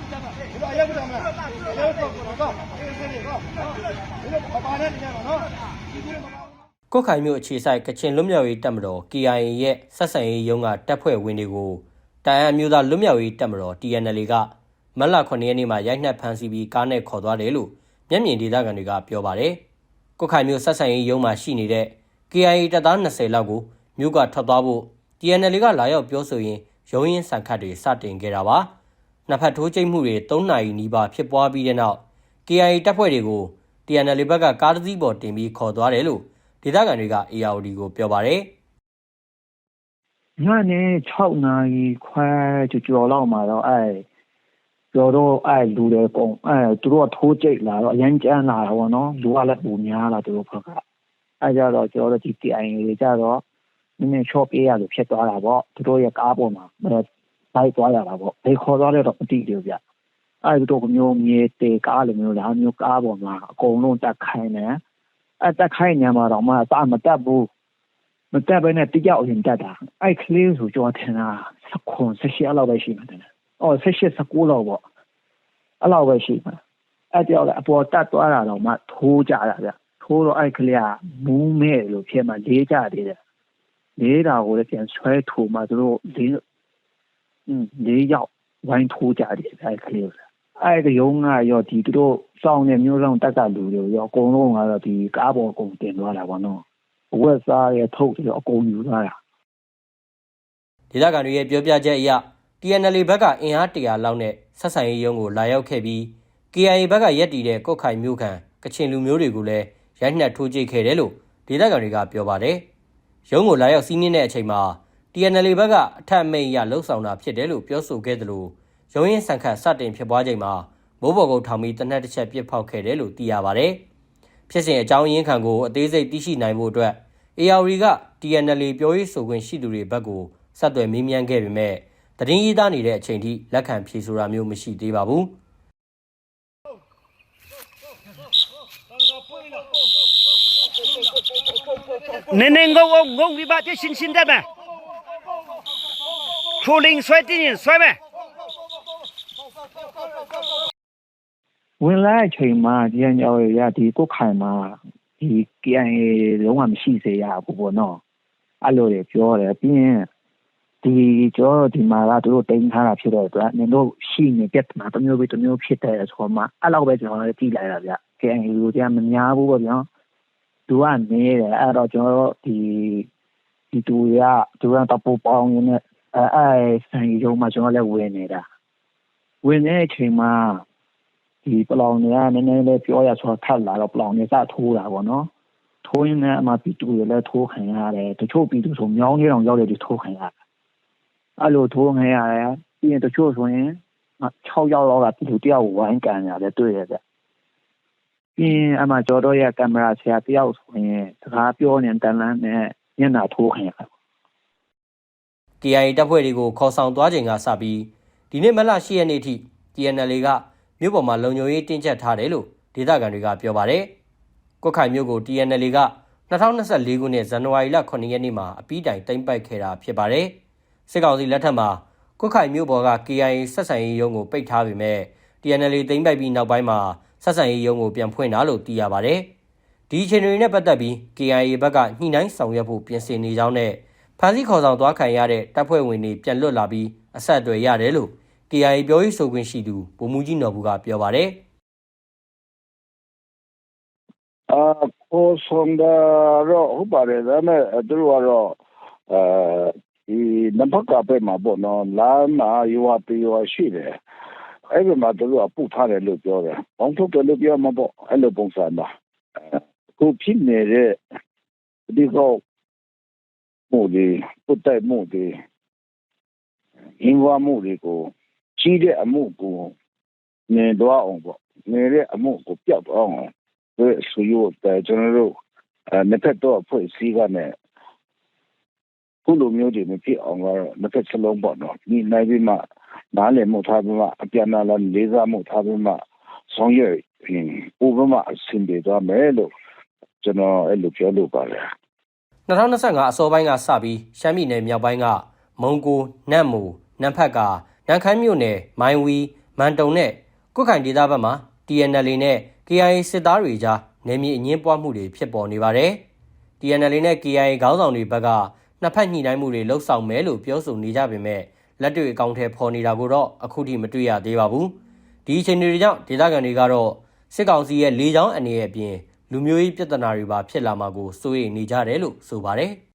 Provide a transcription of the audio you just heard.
ဒီလိုအရက်ကြမ်းလားအရက်တော့တော့တော့အေးဆေးနေတော့ဒီလိုပပါနဲ့နေရတော့နော်ဒီလိုမပါကုတ်ခိုင်မြို့အခြေစိုက်ကချင်လွတ်မြောက်ရေးတပ်မတော် KIA ရဲ့ဆက်ဆံရေးရုံးကတပ်ဖွဲ့ဝင်တွေကိုတိုင်အန်မျိုးသားလွတ်မြောက်ရေးတပ်မတော် TNL ကမတ်လ9ရက်နေ့မှာရိုက်နှက်ဖမ်းဆီးပြီးကားနဲ့ခေါ်သွားတယ်လို့မျက်မြင်ဒေသခံတွေကပြောပါတယ်။ကုတ်ခိုင်မြို့ဆက်ဆံရေးရုံးမှာရှိနေတဲ့ KIA တပ်သား20လောက်ကိုမြို့ကထွက်သွားဖို့ TNL ကလာရောက်ပြောဆိုရင်ရုံးရင်းဆန်ခတ်တွေစတင်ခဲ့တာပါ။ နှစ်ဖက်ထိုးကျိတ်မှုတွေ3နာရီနီးပါးဖြစ်ပွားပြီးတဲ့နောက် KIA တပ်ဖွဲ့တွေကို TNL ဘက်ကကားတစ်စီးပေါ်တင်ပြီးခေါ်သွားတယ်လို့ဒေသခံတွေက ARD ကိုပြောပါတယ်ညနေ6နာရီခွဲကျော်ကျော်လောက်မှာတော့အဲကျော်တော့အဲလူတွေပုံအဲသူတို့ကထိုးကြိတ်လာတော့အရင်ကျန်းလာတာပေါ့နော်လူကလည်းပူများလာသူတို့ဘက်ကအဲကြတော့ကျော်တော့ဒီ TI တွေကြတော့နည်းနည်း short ပေးရလို့ဖြစ်သွားတာပေါ့သူတို့ရဲ့ကားပေါ်မှာ လိုက်သွားရတာပေါ့ဘယ်ခေါ်သွားလဲတော့မသိသေးဘူးဗျအဲသူတို့ကမျိုးမြေတေကားလိုမျိုးလားမျိုးကားပေါ်မှာအကုန်လုံးတက်ခိုင်းတယ်အဲတက်ခိုင်းညမှာတော့မှအစားမတက်ဘူးမတက်ဘဲနဲ့တယောက်ရင်တက်တာအဲ့ကလေးဆိုကျွန်တော်ထင်တာ16 18အဲ့လောက်ပဲရှိမှာတယ်။အော်18 19လောက်ပေါ့။အဲ့လောက်ပဲရှိမှာ။အဲ့တယောက်လည်းအပေါ်တက်သွားတာတော့မှထိုးကြတာဗျ။ထိုးတော့အဲ့ကလေးကမူးမဲ့လို့ဖြစ်မှလေးကြသေးတယ်။လေးတာကိုလည်းပြန်ဆွဲထိုးမှသူတို့လေး อืมလေးယောက်ဝိုင်းထိုးကြတယ်အဲ့ကလေးကအဲ့ဒီရုံးကရောဒီသူတို့စောင်းနေမျိုးဆောင်တက်ကလူတွေရောအကုန်လုံးကတော့ဒီကားပေါ်အကုန်တင်သွားတာပေါ့နော်ဝက်စားရဲ့ထုတ်တယ်အကုန်ယူသွားတာဒေသခံတွေရဲ့ပြောပြချက်အရ TNL ဘက်ကအင်အား100လောက်နဲ့ဆက်ဆံရေးရုံးကိုလာရောက်ခဲ့ပြီး KIA ဘက်ကရက်တီတဲ့ကုတ်ခိုင်မျိုးခံကချင်လူမျိုးတွေကိုလည်းရိုက်နှက်ထိုးကြိတ်ခဲ့တယ်လို့ဒေသခံတွေကပြောပါတယ်။ရုံးကိုလာရောက်စီးနင်းတဲ့အချိန်မှာ TNL ဘက်ကအထက်အမိန်ရလှုပ်ဆောင်တာဖြစ်တယ်လို့ပြောဆိုခဲ့တယ်လို့ရုံးရင်ဆန်ခတ်စတင်ဖြစ်ပွားချိန်မှာမိုးပေါ်ကုတ်ထောင်ပြီးတနက်တစ်ချက်ပစ်ဖောက်ခဲ့တယ်လို့သိရပါတယ်။ဖြစ်စဉ်အကြောင်းရင်းခံကိုအသေးစိတ်သိရှိနိုင်ဖို့အတွက် AR က TNL ပြောရေးဆိုခွင့်ရှိသူတွေဘက်ကိုဆက်သွယ်မေးမြန်းခဲ့ပေမဲ့သတင်းရေးသားနေတဲ့အချိန်ထိလက်ခံဖြေဆိုတာမျိုးမရှိသေးပါဘူး။နင်းနေငုံငုံငုံဒီပါချရှင်ရှင်တဲ့မ ယ်ခူလင်းဆွဲတင်းရင်ဆွဲမယ်ဝင်လာတဲ့အချိန်မှာဒီအညောရဒီကုတ်ခိုင်မှာဒီ KIA လုံးဝမရှိစေရဘူးပေါ့နော်အဲ့လိုတွေပြောတယ်ပြီးရင်ဒီကျော်ဒီမှာကသူတို့တင်ထားတာဖြစ်တဲ့အတွက်နင်တို့ရှိနေပြတ်မှာတစ်မျိုးပြီးတစ်မျိုးဖြစ်တယ်ဆိုတော့မှအဲ့လောက်ပဲကျွန်တော်လည်းကြည့်လိုက်တာဗျ KIA ကိုတရားမများဘူးပေါ့ဗျာသူကနေတယ်အဲ့တော့ကျွန်တော်တို့ဒီဒီသူရသူရတပူပေါင်းရင်းနဲ့ အဲအဲဆိုင်ရုံမှာကျွန်တော်လည်းဝင်နေတာဝင်နေတဲ့အချိန်မှာဒီပလောင်တွေကနည်းနည်းလေးပြောရဆိုထပ်လာတော့ပလောင်တွေစထိုးတာပေါ့နော်ထိုးရင်းနဲ့အမှပြည်သူတွေလည်းထိုးခံရတယ်တချို့ပြည်သူဆိုမြောင်းနေအောင်ရောက်တယ်ဒီထိုးခံရတယ်အဲ့လိုထိုးခံရတယ်ပြီးရင်တချို့ဆိုရင်6ယောက်လောက်ကပြည်သူတယောက်ကိုဝိုင်းကန်ရတယ်တွေ့ရတယ်ပြီးရင်အမှကျော်တော့ရဲ့ကင်မရာဆရာတယောက်ဆိုရင်စကားပြောနေတန်လန်းနဲ့ညနာထိုးခံရတယ် KIA တပ်ဖွဲ့တွေကိုခေါ်ဆောင်သွားချိန်ကစပြီးဒီနေ့မလ10ရက်နေ့ထိ TNL ကမြို့ပေါ်မှာလုံခြုံရေးတင်းကျပ်ထားတယ်လို့ဒေသခံတွေကပြောပါတယ်။ကွက်ခိုင်မြို့ကို TNL က2024ခုနှစ်ဇန်နဝါရီလ9ရက်နေ့မှာအပြီးတိုင်သိမ်းပိုက်ခဲ့တာဖြစ်ပါတယ်။စစ်ကောင်စီလက်ထက်မှာကွက်ခိုင်မြို့ပေါ်က KIA ဆက်ဆံရေးရုံးကိုပိတ်ထားပေမဲ့ TNL သိမ်းပိုက်ပြီးနောက်ပိုင်းမှာဆက်ဆံရေးရုံးကိုပြန်ဖွင့်တာလို့သိရပါတယ်။ဒီအချိန်တွေနဲ့ပတ်သက်ပြီး KIA ဘက်ကညှိနှိုင်းဆောင်ရွက်ဖို့ပြင်ဆင်နေကြောင်းနဲ့ ဖမ်းဆီးခေါ်ဆောင်သွားခံရတဲ့တပ်ဖွဲ့ဝင်တွေပြန်လွတ်လာပြီးအဆက်အသွယ်ရတယ်လို့ KIA ပြောရေးဆိုခွင့်ရှိသူဗိုလ်မှူးကြီးနော်ဘူးကပြောပါတယ်အာကိုဆုံးတာတော့ဟုတ်ပါတယ်ဒါပေမဲ့သူတို့ကတော့အဲဒီနံပါတ်ကပဲမှာပေါ့နော်လာမှာရွာပြေရွာရှိတယ်အဲ့ဒီမှာသူတို့ကပုတ်ထားတယ်လို့ပြောတယ်ဘောင်းထုတ်တယ်လို့ပြောမှာပေါ့အဲ့လိုပုံစံပါအခုဖြစ်နေတဲ့ဒီကော မှုတွေပုတ်တိုက်မှုတွေအင်းဝမှုတွေကိုကြီးတဲ့အမှုကိုနေတော့အောင်ပေါ့နေတဲ့အမှုကိုပြောက်အောင်ဒီဆိုရတဲ့ကျွန်တော်တို့အဲနှစ်ဖက်တော့အဖွဲ့အစည်းကနဲ့ခုလိုမျိုးတွေမဖြစ်အောင်ကတော့နှစ်ဖက်စလုံးပေါ့နော်ဒီနိုင်ပြီးမှနားလည်မှုထားပြီးမှအပြန်အလှန်လေးစားမှုထားပြီးမှဆောင်ရွက်ရင်ဥပမာအဆင်ပြေသွားမယ်လို့ကျွန်တော်အဲ့လိုပြောလို့ပါတယ် 2025အစောပိုင်းကစပြီးရှမ်းပြည်နယ်မြောက်ပိုင်းကမုံကိုနတ်မူနန်းဖက်ကနန်းခမ်းမြို့နယ်မိုင်းဝီမန်တုံနဲ့ကွတ်ခိုင်ဒေသဘက်မှာ TNL နဲ့ KIA စစ်သားတွေကြားနယ်မြေအငင်းပွားမှုတွေဖြစ်ပေါ်နေပါတယ်။ TNL နဲ့ KIA ခေါင်းဆောင်တွေဘက်ကနှစ်ဖက်ညှိနှိုင်းမှုတွေလှုပ်ဆောင်မယ်လို့ပြောဆိုနေကြပေမဲ့လက်တွေ့အကောင့်ထဲပေါ်နေတာကိုတော့အခုထိမတွေ့ရသေးပါဘူး။ဒီအချိန်တွေကြောင့်ဒေသခံတွေကတော့စစ်ကောင်စီရဲ့လေကြောင်းအနေရဲ့အပြင် လူမျိုးရေးပြဿနာတွေပါဖြစ်လာမှာကိုစိုးရိမ်နေကြတယ်လို့ဆိုပါတယ်။